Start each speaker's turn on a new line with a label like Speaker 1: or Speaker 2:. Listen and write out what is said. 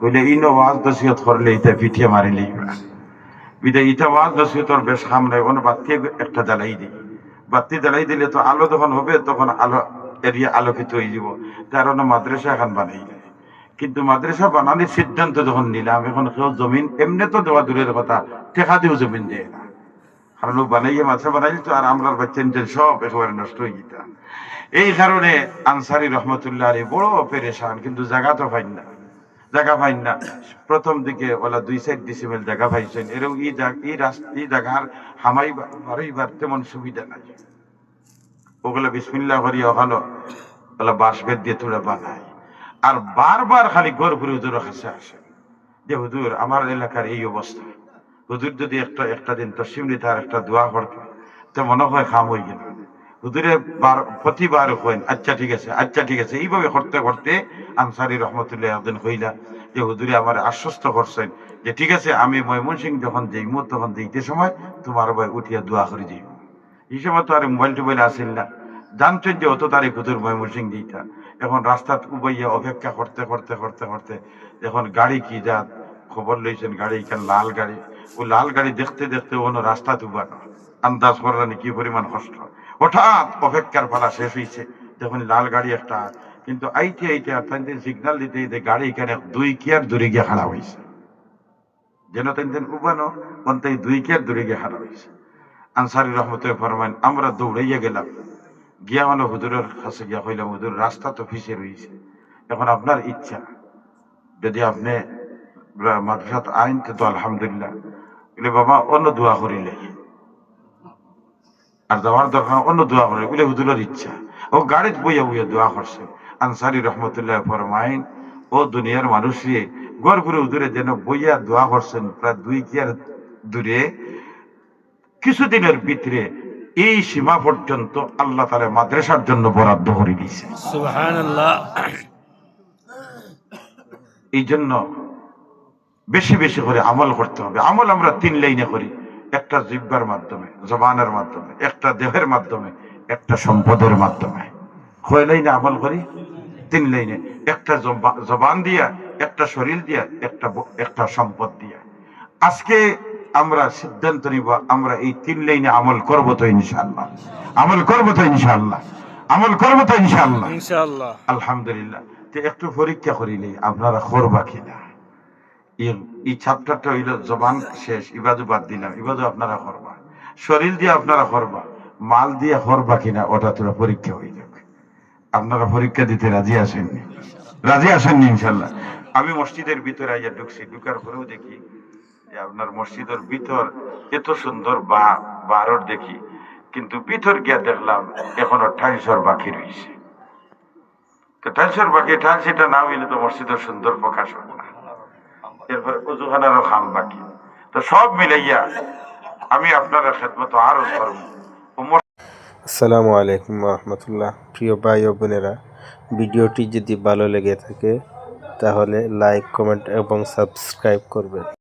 Speaker 1: হইলে ইনো ওয়াজ করলে পিঠিয়ে মারি বিদায় ইটা ওয়াজ বেশ বাতি একটা জ্বালাই দিই। বাতি জ্বালাই দিলে তো আলো যখন হবে, তখন আলো, এরিয়া আলোকিত হয়ে যাব। তার মাদ্রাসা এখন কিন্তু মাদ্রাসা বানানোর সিদ্ধান্ত যখন নিলাম, এখন কেউ জমিন, এমনি তো দেওয়া দূরের কথা, টেকা দিয়েও জমিন দেয় না। কারণ ও বানাইয়ে মাদ্রাসা বানাইল তো, আর আমরার বাচ্চা সব একেবারে নষ্ট হয়ে যেতাম এই কারণে আনসারি রহমতুল্লাহ বড় পেরেশান, কিন্তু জায়গা তো না। জায়গা পাইন না। প্রথম দিকে ওলা দুই সাইড ডিসিমেল জায়গা পাইছেন। এরকম এই এই রাস্তা এই জায়গার হামাই বাড়াইবার তেমন সুবিধা নাই। ওগুলো বিসমিল্লা করি ওখানো ওগুলো বাঁশ বেদ দিয়ে তুলে বানায়। আর বারবার খালি গড় ঘুরে হুজুরের কাছে আসে। যে হুজুর, আমার এলাকার এই অবস্থা। হুজুর যদি একটা একটা দিন তসিম নিতে আর একটা দোয়া করতো, তো মনে হয় খাম হয়ে গেল। বার, প্রতিবার কইন আচ্ছা ঠিক আছে আচ্ছা ঠিক আছে। এইভাবে করতে করতে আনসারি রহমতুল্লাহ একদিন কইলা যে, হুজুরে, আমার আশ্বস্ত করছেন যে, ঠিক আছে, আমি ময়মন সিং যখন যাইমু, তখন যাইতে সময় তোমার ভাই উঠিয়া দোয়া করে যাইব এই সময় তো আর মোবাইল টোবাইল আসিল না। জানছেন যে, অত তারিখ হুজুর ময়মন সিং দিইতা এখন রাস্তা উবাইয়া অপেক্ষা করতে করতে করতে করতে এখন গাড়ি কি যা খবর লইছেন গাড়ি এখানে লাল গাড়ি? ও লাল গাড়ি দেখতে দেখতে অন্য রাস্তা তুবানো আন্দাজ করানি কি পরিমাণ কষ্ট? হঠাৎ অপেক্ষার পালা শেষ হয়েছে যখন লাল গাড়ি একটা। কিন্তু আইতে আইতে তাই সিগন্যাল দিতে দিতে গাড়ি এখানে দুই কিয়ার দূরে গিয়ে খাড়া হয়েছে যেন তাই উবানো অন্তে দুই কিয়ার দূরে গিয়ে খাড়া হয়েছে আনসারি রহমতে ফরমান আমরা দৌড়াইয়া গেলাম। গিয়া মানে হুজুরের কাছে গিয়া কইলাম, হুজুর, রাস্তা তো ফিসে রয়েছে এখন আপনার ইচ্ছা। যদি আপনি মাদ্রাসাত আইন তো আলহামদুলিল্লাহ। বাবা, অন্য দোয়া করিলে। আর যাওয়ার দরকার অন্য দোয়া করে বলে হুজুরের ইচ্ছা। ও গাড়িত বইয়া বইয়া দোয়া করছে। আনসারি রহমতুল্লাহ ফরমাইন ও দুনিয়ার মানুষে গড় করে হুজুরে যেন বইয়া দোয়া করছেন প্রায় দুই কিয়ার দূরে কিছুদিনের ভিতরে এই সীমা পর্যন্ত আল্লাহ তালা মাদ্রাসার জন্য বরাদ্দ করে দিয়েছে। এই জন্য বেশি বেশি করে আমল করতে হবে। আমল আমরা তিন লাইনে করি। একটা জিব্বার মাধ্যমে জবানের মাধ্যমে একটা দেহের মাধ্যমে একটা সম্পদের মাধ্যমে। কয় লাইনে আমল করি তিন লাইনে। একটা জবান দিয়া একটা শরীর দিয়া একটা একটা সম্পদ দিয়া। আজকে আমরা সিদ্ধান্ত নিব আমরা এই তিন লাইনে আমল করব তো ইনশাআল্লাহ। আমল করব তো ইনশাআল্লাহ। আমল করব তো ইনশাআল্লাহ।
Speaker 2: ইনশাআল্লাহ।
Speaker 1: আলহামদুলিল্লাহ। তো একটু পরীক্ষা করিলে আপনারা করবা কিনা? এই- চ্যাপ্টারটা হইল জবান শেষ ইবাদু বাদ দিলাম। ইবাদু আপনারা করবা। শরীর দিয়ে আপনারা করবা, মাল দিয়ে করবা কিনা, ওটা তোরা পরীক্ষা হয়ে যাবে। আপনারা পরীক্ষা দিতে রাজি আসেননি রাজি আসেননি ইনশাল্লাহ আমি মসজিদের ভিতরে আইয়া ঢুকছি, ঢুকার পরেও দেখি যে আপনার মসজিদের ভিতর এত সুন্দর বা বারর দেখি, কিন্তু ভিতর গিয়া দেখলাম এখনও টাইলসর বাকি রয়েছে তো টাইলসের বাকি এটা না হইলে তো মসজিদের সুন্দর প্রকাশ হবে না। এরপরে উজুখানারও খাম বাকি। তো সব মিলাইয়া আমি আপনারা খেদমত আরও করব।
Speaker 3: আসসালামু আলাইকুম রহমতুল্লাহ। প্রিয় ভাই ও বোনেরা, ভিডিওটি যদি ভালো লেগে থাকে, তাহলে লাইক কমেন্ট এবং সাবস্ক্রাইব করবেন।